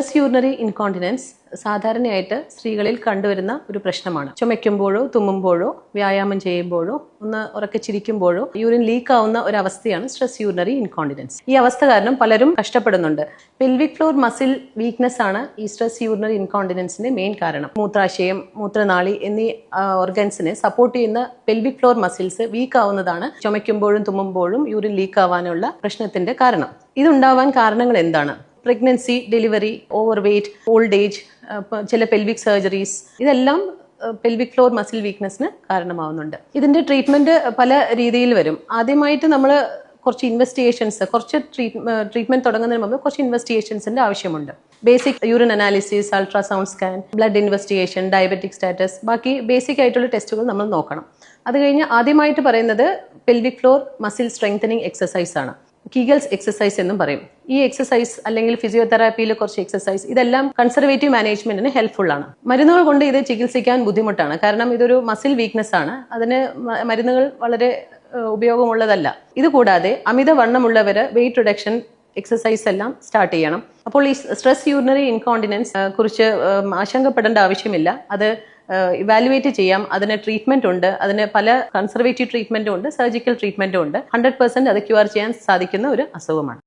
Stress urinary incontinence സാധാരണയായിട്ട് സ്ത്രീകളിൽ കണ്ടുവരുന്ന ഒരു പ്രശ്നമാണ്. ചുമയ്ക്കുമ്പോഴോ തുമ്മുമ്പോഴോ വ്യായാമം ചെയ്യുമ്പോഴോ ഒന്ന് ഉറക്കെ ചിരിക്കുമ്പോഴോ യൂറിൻ ലീക്ക് ആവുന്ന ഒരു അവസ്ഥയാണ് സ്ട്രെസ് യൂറിനറി ഇൻകോണ്ടിനൻസ് ഈ അവസ്ഥ കാരണം പലരും കഷ്ടപ്പെടുന്നുണ്ട്. പെൽവിക് ഫ്ലോർ മസിൽ വീക്ക്നെസ് ആണ് ഈ സ്ട്രെസ് യൂറിനറി ഇൻകോണ്ടിനൻസിന്റെ മെയിൻ കാരണം. മൂത്രാശയം മൂത്രനാളി എന്നീ ഓർഗൻസിനെ സപ്പോർട്ട് ചെയ്യുന്ന പെൽവിക് ഫ്ലോർ മസിൽസ് വീക്ക് ആവുന്നതാണ് ചുമയ്ക്കുമ്പോഴും തുമ്മുമ്പോഴും യൂറിൻ ലീക്ക് ആവാനുള്ള പ്രശ്നത്തിന്റെ കാരണം. ഇതുണ്ടാവാൻ കാരണങ്ങൾ എന്താണ്? Pregnancy delivery over weight old age ചില പെൽവിക് സർജറീസ് ഇതെല്ലാം പെൽവിക് ഫ്ലോർ മസിൽ വീക്ക്നെസ്സിന് കാരണമാവുന്നുണ്ട്. ഇതിന്റെ ട്രീറ്റ്മെന്റ് പല രീതിയിൽ വരും. ആദ്യമായിട്ട് നമ്മൾ കുറച്ച് ഇൻവെസ്റ്റിഗേഷൻസ് കുറച്ച് ട്രീറ്റ്മെന്റ് തുടങ്ങുന്നതിന് മുമ്പ് കുറച്ച് ഇൻവെസ്റ്റിഗേഷൻസിന്റെ ആവശ്യമുണ്ട്. Basic urine analysis ultrasound scan blood investigation diabetic status ബാക്കി ബേസിക് ആയിട്ടുള്ള ടെസ്റ്റുകൾ നമ്മൾ നോക്കണം. അത് കഴിഞ്ഞ് ആദ്യമായിട്ട് പറയുന്നത് pelvic floor muscle strengthening exercise ആണ്. കീഗൽസ് എക്സസൈസ് എന്നും പറയും. ഈ എക്സസൈസ് അല്ലെങ്കിൽ ഫിസിയോതെറാപ്പിയിലെ കുറച്ച് എക്സസൈസ് ഇതെല്ലാം കൺസർവേറ്റീവ് മാനേജ്മെന്റിന് ഹെൽപ്ഫുൾ ആണ്. മരുന്നുകൾ കൊണ്ട് ഇത് ചികിത്സിക്കാൻ ബുദ്ധിമുട്ടാണ്. കാരണം ഇതൊരു മസിൽ വീക്ക്നെസ് ആണ്. അതിന് മരുന്നുകൾ വളരെ ഉപയോഗമുള്ളതല്ല. ഇതുകൂടാതെ കൂടാതെ അമിത വണ്ണമുള്ളവര് വെയിറ്റ് റിഡക്ഷൻ എക്സസൈസ് എല്ലാം സ്റ്റാർട്ട് ചെയ്യണം. അപ്പോൾ ഈ സ്ട്രെസ് യൂറിനറി ഇൻകോണ്ടിനൻസ് കുറിച്ച് ആശങ്കപ്പെടേണ്ട ആവശ്യമില്ല. അത് ഇവാലുവേറ്റ് ചെയ്യാം. അതിന് ട്രീറ്റ്മെന്റ് ഉണ്ട്. അതിന് പല കൺസർവേറ്റീവ് ട്രീറ്റ്മെന്റും ഉണ്ട് സർജിക്കൽ ട്രീറ്റ്മെന്റും ഉണ്ട്. ഹൺഡ്രഡ് പെർസെന്റ് അത് ക്യൂർ ചെയ്യാൻ സാധിക്കുന്ന ഒരു അസുഖമാണ്.